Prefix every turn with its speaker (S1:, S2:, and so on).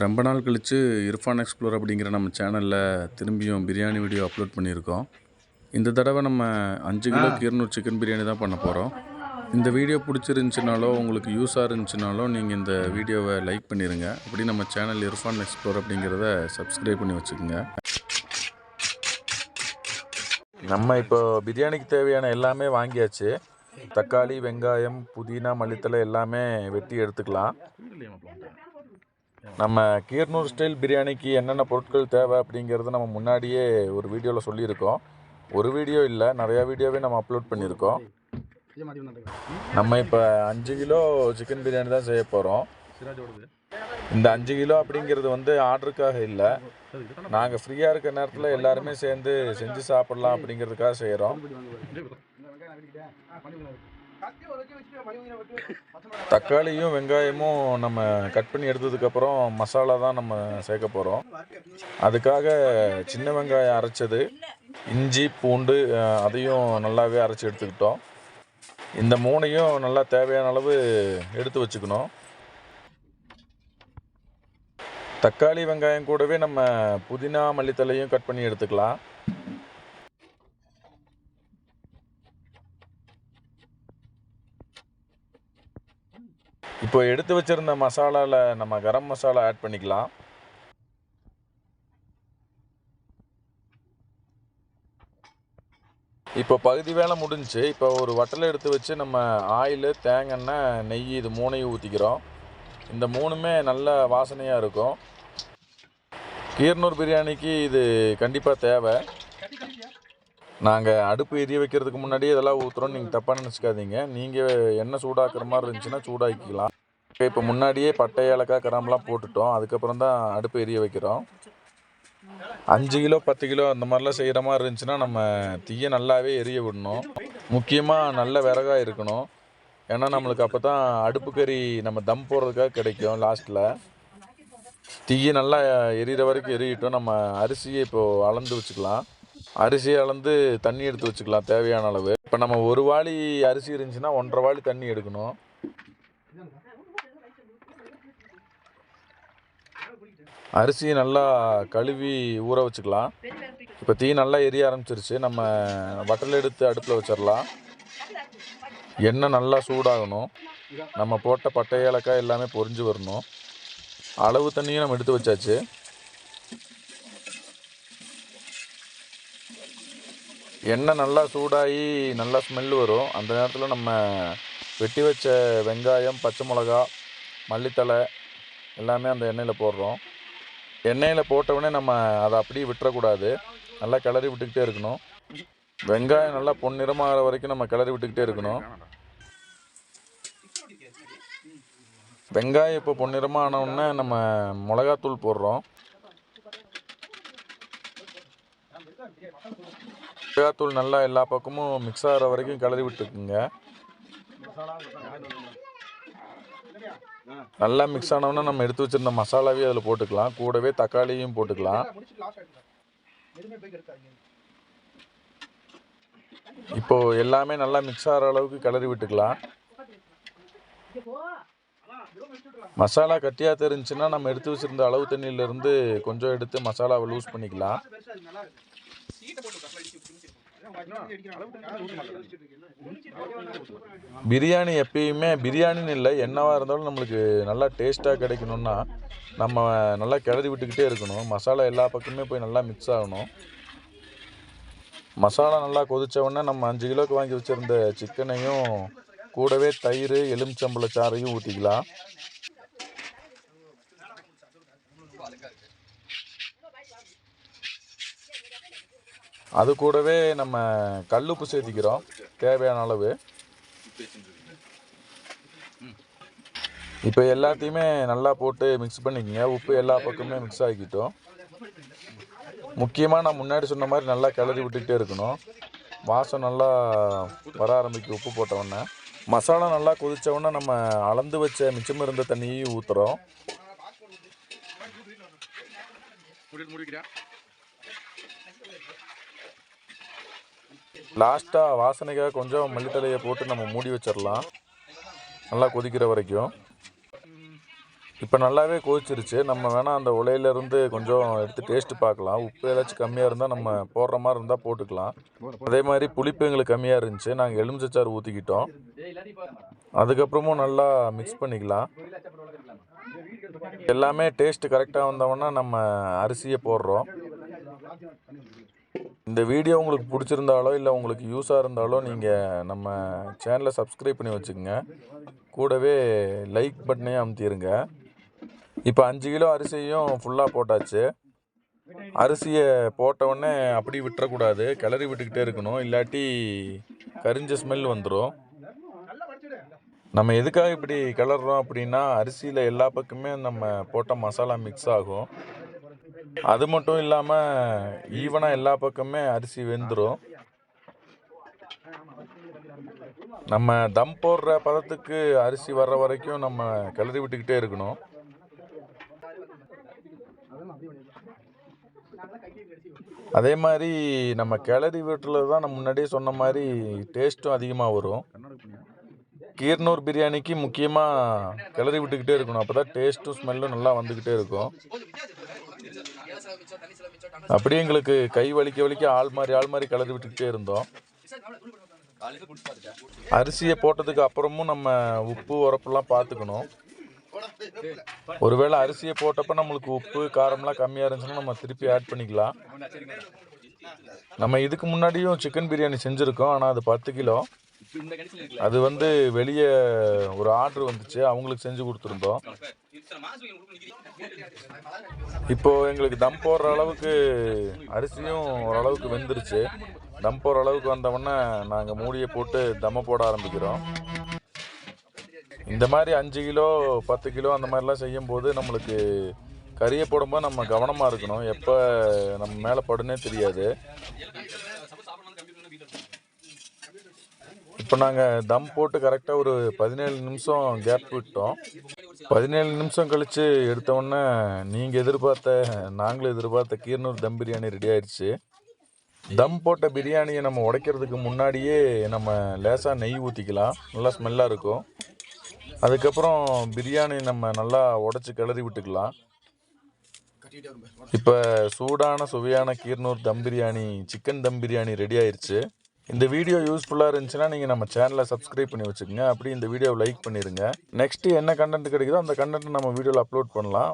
S1: ரொம்ப நாள் கழித்து இர்ஃபான் எக்ஸ்ப்ளோர் அப்படிங்கிற நம்ம சேனலில் திரும்பியும் பிரியாணி வீடியோ அப்லோட் பண்ணியிருக்கோம். இந்த தடவை நம்ம அஞ்சு கிலோ கீரனூர் சிக்கன் பிரியாணி தான் பண்ண போகிறோம் இந்த வீடியோ பிடிச்சிருந்துச்சினாலோ உங்களுக்கு யூஸாக இருந்துச்சுனாலோ நீங்கள் இந்த வீடியோவை லைக் பண்ணிடுங்க அப்படி நம்ம சேனல் இர்ஃபான் எக்ஸ்ப்ளோர் அப்படிங்கிறத சப்ஸ்கிரைப் பண்ணி வச்சுக்கோங்க. நம்ம இப்போ பிரியாணிக்கு தேவையான எல்லாமே வாங்கியாச்சு. தக்காளி வெங்காயம் புதினா மல்லித்தலை எல்லாமே வெட்டி எடுத்துக்கலாம். நம்ம கீர்னூர் ஸ்டைல் பிரியாணிக்கு என்னென்ன பொருட்கள் தேவை அப்படிங்கிறது நம்ம முன்னாடியே ஒரு வீடியோவில் சொல்லியிருக்கோம். ஒரு வீடியோ இல்லை நிறையா வீடியோவே நம்ம அப்லோட் பண்ணியிருக்கோம். நம்ம இப்போ அஞ்சு கிலோ சிக்கன் பிரியாணி தான் செய்ய போகிறோம் இந்த அஞ்சு கிலோ அப்படிங்கிறது வந்து ஆர்டருக்காக இல்லை. நாங்கள் ஃப்ரீயாக இருக்க நேரத்தில் எல்லாருமே சேர்ந்து செஞ்சு சாப்பிட்லாம் அப்படிங்கிறதுக்காக செய்கிறோம் தக்காளியும் வெங்காயமும் நம்ம கட் பண்ணி எடுத்ததுக்கப்புறம் மசாலா தான் நம்ம சேர்க்க போகிறோம் அதுக்காக சின்ன வெங்காயம் அரைச்சது இஞ்சி பூண்டு அதையும் நல்லாவே அரைச்சி எடுத்துக்கிட்டோம். இந்த மூணையும் நல்லா தேவையான அளவு எடுத்து வச்சுக்கணும். தக்காளி வெங்காயம் கூடவே நம்ம புதினா மல்லித்தலையும் கட் பண்ணி எடுத்துக்கலாம். இப்போ எடுத்து வச்சிருந்த மசாலாவில் நம்ம கரம் மசாலா ஆட் பண்ணிக்கலாம். இப்போ பகுதி வேலை முடிஞ்சுச்சு இப்போ ஒரு வட்டலை எடுத்து வச்சு நம்ம ஆயில் தேங்காய் நெய் இது மூணையும் ஊற்றிக்கிறோம் இந்த மூணுமே நல்ல வாசனையாக இருக்கும். கீரனூர் பிரியாணிக்கு இது கண்டிப்பாக தேவை. நாங்கள் அடுப்பு எரிய வைக்கிறதுக்கு முன்னாடியே இதெல்லாம் ஊற்றுறோம் நீங்கள் தப்பாக நினச்சிக்காதீங்க. நீங்கள் எண்ணெய் சூடாக்குற மாதிரி இருந்துச்சுன்னா சூடாக்கிக்கலாம். இப்போ முன்னாடியே பட்டை ஏலக்காய் கிராம்பெலாம் போட்டுட்டோம். அதுக்கப்புறம் தான் அடுப்பு எரிய வைக்கிறோம். அஞ்சு கிலோ பத்து கிலோ அந்த மாதிரிலாம் செய்கிற மாதிரி இருந்துச்சுன்னா நம்ம தீயை நல்லாவே எரிய விடணும். முக்கியமாக நல்ல விறகா இருக்கணும். ஏன்னா நம்மளுக்கு அப்போ தான் அடுப்பு கறி நம்ம தம் போடுறதுக்காக கிடைக்கும் லாஸ்ட்டில் தீயை நல்லா எரியிற வரைக்கும் எரியட்டும். நம்ம அரிசியை இப்போது அளந்து வச்சுக்கலாம். அரிசியை அளந்து தண்ணி எடுத்து வச்சுக்கலாம் தேவையான அளவு. இப்போ நம்ம ஒரு வாளி அரிசி இருந்துச்சுன்னா ஒன்றரை வாளி தண்ணி எடுக்கணும். அரிசியை நல்லா கழுவி ஊற வச்சுக்கலாம். இப்போ தீ நல்லா எரிய ஆரம்பிச்சிருச்சு. நம்ம வட்டல் எடுத்து அடுப்பில் வச்சிடலாம் எண்ணெய் நல்லா சூடாகணும். நம்ம போட்ட பட்டை ஏலக்காய் எல்லாமே பொரிஞ்சு வரணும். அளவு தண்ணியும் நம்ம எடுத்து வச்சாச்சு. எண்ணெய் நல்லா சூடாகி நல்லா ஸ்மெல் வரும். அந்த நேரத்தில் நம்ம வெட்டி வச்ச வெங்காயம் பச்சை மிளகா மல்லித்தழை எல்லாமே அந்த எண்ணெயில் போடுறோம். எண்ணெயில் போட்டவுடனே நம்ம அதை அப்படியே விட்டுறக்கூடாது. நல்லா கிளறி விட்டுக்கிட்டே இருக்கணும். வெங்காயம் நல்லா பொன்னிறமாகிற வரைக்கும் நம்ம கிளறி விட்டுக்கிட்டே இருக்கணும். வெங்காயம் இப்போ பொன்னிறமாக ஆன நம்ம மிளகாத்தூள் போடுறோம். மிளகாத்தூள் நல்லா எல்லா பக்கமும் மிக்ஸ் ஆகிற வரைக்கும் கிளறி விட்டுக்குங்க. நல்லா மிக்ஸ் ஆனவுடனே நம்ம எடுத்து வச்சிருந்த மசாலாவே அதில் போட்டுக்கலாம். கூடவே தக்காளியும் போட்டுக்கலாம். இப்போ எல்லாமே நல்லா மிக்ஸ் ஆகிற அளவுக்கு கிளறி விட்டுக்கலாம். மசாலா கட்டியாக தெரிஞ்சுன்னா நம்ம எடுத்து வச்சிருந்த அளவு தண்ணியிலேருந்து கொஞ்சம் எடுத்து மசாலாவை லூஸ் பண்ணிக்கலாம். பிரியாணி எப்பயுமே பிரியாணின்னு இல்லை என்னவாக இருந்தாலும் நம்மளுக்கு நல்லா டேஸ்ட்டாக கிடைக்கணும்னா நம்ம நல்லா கிளறி விட்டுக்கிட்டே இருக்கணும். மசாலா எல்லா பக்கமே போய் நல்லா மிக்ஸ் ஆகணும். மசாலா நல்லா கொதித்த உடனே நம்ம அஞ்சு கிலோக்கு வாங்கி வச்சுருந்த சிக்கனையும் கூடவே தயிர் எலுமிச்சம்பழ சாறையும் ஊற்றிக்கலாம் அது கூடவே நம்ம கல்லுப்பு சேர்த்திக்கிறோம் தேவையான அளவு. இப்போ எல்லாத்தையுமே நல்லா போட்டு மிக்ஸ் பண்ணிக்கங்க. உப்பு எல்லா பக்கமே மிக்ஸ் ஆகிக்கிட்டோம். முக்கியமாக நான் முன்னாடி சொன்ன மாதிரி நல்லா கிளறி விட்டுக்கிட்டே இருக்கணும். வாசம் நல்லா வர ஆரம்பிக்கும் உப்பு போட்ட மசாலா நல்லா கொதிச்ச நம்ம அளந்து வச்ச மிச்சம் இருந்த தண்ணியையும் ஊற்றுறோம் லாஸ்ட்டாக வாசனைக்காக கொஞ்சம் மல்லித்தலையை போட்டு நம்ம மூடி வச்சிடலாம் நல்லா கொதிக்கிற வரைக்கும். இப்போ நல்லாவே கொதிச்சிருச்சு. நம்ம வேணால் அந்த உலையிலேருந்து கொஞ்சம் எடுத்து டேஸ்ட்டு பார்க்கலாம். உப்பு ஏதாச்சும் கம்மியாக இருந்தால் நம்ம போடுற மாதிரி இருந்தால் போட்டுக்கலாம். அதே மாதிரி புளிப்பு எங்களுக்கு கம்மியாக இருந்துச்சு. நாங்கள் எலுமிச்சைச்சாறு ஊற்றிக்கிட்டோம் அதுக்கப்புறமும் நல்லா மிக்ஸ் பண்ணிக்கலாம். எல்லாமே டேஸ்ட்டு கரெக்டாக வந்தவொன்னே நம்ம அரிசியை போடுறோம். இந்த வீடியோ உங்களுக்கு பிடிச்சிருந்தாலோ இல்லை உங்களுக்கு யூஸாக இருந்தாலோ நீங்கள் நம்ம சேனலை சப்ஸ்கிரைப் பண்ணி வச்சுக்கோங்க. கூடவே லைக் பட்டனையும் அமுத்திடுங்க இப்போ அஞ்சு கிலோ அரிசியும் ஃபுல்லாக போட்டாச்சு. அரிசியை போட்டவுடனே அப்படி விட்டுறக்கூடாது. கிளறி விட்டுக்கிட்டே இருக்கணும். இல்லாட்டி கரிஞ்ச ஸ்மெல் வந்துடும் நம்ம எதுக்காக இப்படி கிளறோம் அப்படின்னா அரிசியில் எல்லா பக்கமே நம்ம போட்ட மசாலா மிக்ஸ் ஆகும். அது மட்டும் இல்லாமல் ஈவனாக எல்லா பக்கமே அரிசி வெந்துடும் நம்ம தம் போடுற பதத்துக்கு அரிசி வர்ற வரைக்கும் நம்ம கிளறி விட்டுக்கிட்டே இருக்கணும். அதே மாதிரி நம்ம கிளறி வீட்டில் தான் நம்ம முன்னாடியே சொன்ன மாதிரி டேஸ்ட்டும் அதிகமாக வரும். கீர்னூர் பிரியாணிக்கு முக்கியமாக கிளறி விட்டுக்கிட்டே இருக்கணும். அப்போ தான் டேஸ்ட்டும் ஸ்மெல்லும் நல்லா வந்துக்கிட்டே இருக்கும். அப்படியே எங்களுக்கு கை வலிக்க வலிக்க ஆள் மாதிரி ஆள் மாதிரி கலந்து விட்டுக்கிட்டே இருந்தோம். அரிசியை போட்டதுக்கு அப்புறமும் நம்ம உப்பு உரப்புலாம் பார்த்துக்கணும். ஒருவேளை அரிசியை போட்டப்ப நம்மளுக்கு உப்பு காரம்லாம் கம்மியாக இருந்துச்சுன்னா நம்ம திருப்பி ஆட் பண்ணிக்கலாம். நம்ம இதுக்கு முன்னாடியும் சிக்கன் பிரியாணி செஞ்சுருக்கோம் ஆனால் அது பத்து கிலோ. அது வந்து வெளியே ஒரு ஆர்டர் வந்துச்சு அவங்களுக்கு செஞ்சு கொடுத்துருந்தோம். இப்போ எங்களுக்கு தம் போடுற அளவுக்கு அரிசியும் ஓரளவுக்கு வெந்துருச்சு. தம் போடுற அளவுக்கு வந்தவொடனே நாங்கள் மூடியை போட்டு தம்மை போட ஆரம்பிக்கிறோம். இந்த மாதிரி அஞ்சு கிலோ பத்து கிலோ அந்த மாதிரிலாம் செய்யும்போது நம்மளுக்கு கறியை போடும்போது நம்ம கவனமாக இருக்கணும். எப்போ நம்ம மேலே படுனே தெரியாது. இப்போ நாங்கள் தம் போட்டு கரெக்டாக ஒரு பதினேழு நிமிஷம் கேப் விட்டோம். பதினேழு நிமிஷம் கழித்து எடுத்தோடனே நீங்கள் எதிர்பார்த்த நாங்களும் எதிர்பார்த்த கீரனூர் தம் பிரியாணி ரெடி ஆயிடுச்சு தம் போட்ட பிரியாணியை நம்ம உடைக்கிறதுக்கு முன்னாடியே நம்ம லேசாக நெய் ஊற்றிக்கலாம் நல்லா ஸ்மெல்லாக இருக்கும். அதுக்கப்புறம் பிரியாணி நம்ம நல்லா உடச்சி கிளறி விட்டுக்கலாம். இப்போ சூடான சுவையான கீர்னூர் தம் பிரியாணி சிக்கன் தம் பிரியாணி ரெடி ஆயிடுச்சு இந்த வீடியோ யூஸ்ஃபுல்லாக இருந்துச்சுன்னா நீங்கள் நம்ம சேனலை சப்ஸ்கிரைப் பண்ணி வச்சுக்கோங்க. அப்படி இந்த வீடியோவை லைக் பண்ணிடுங்க நெக்ஸ்ட்டு என்ன கண்டென்ட் கிடைக்குதோ அந்த கண்டென்ட் நம்ம வீடியோவில் அப்லோட் பண்ணலாம்.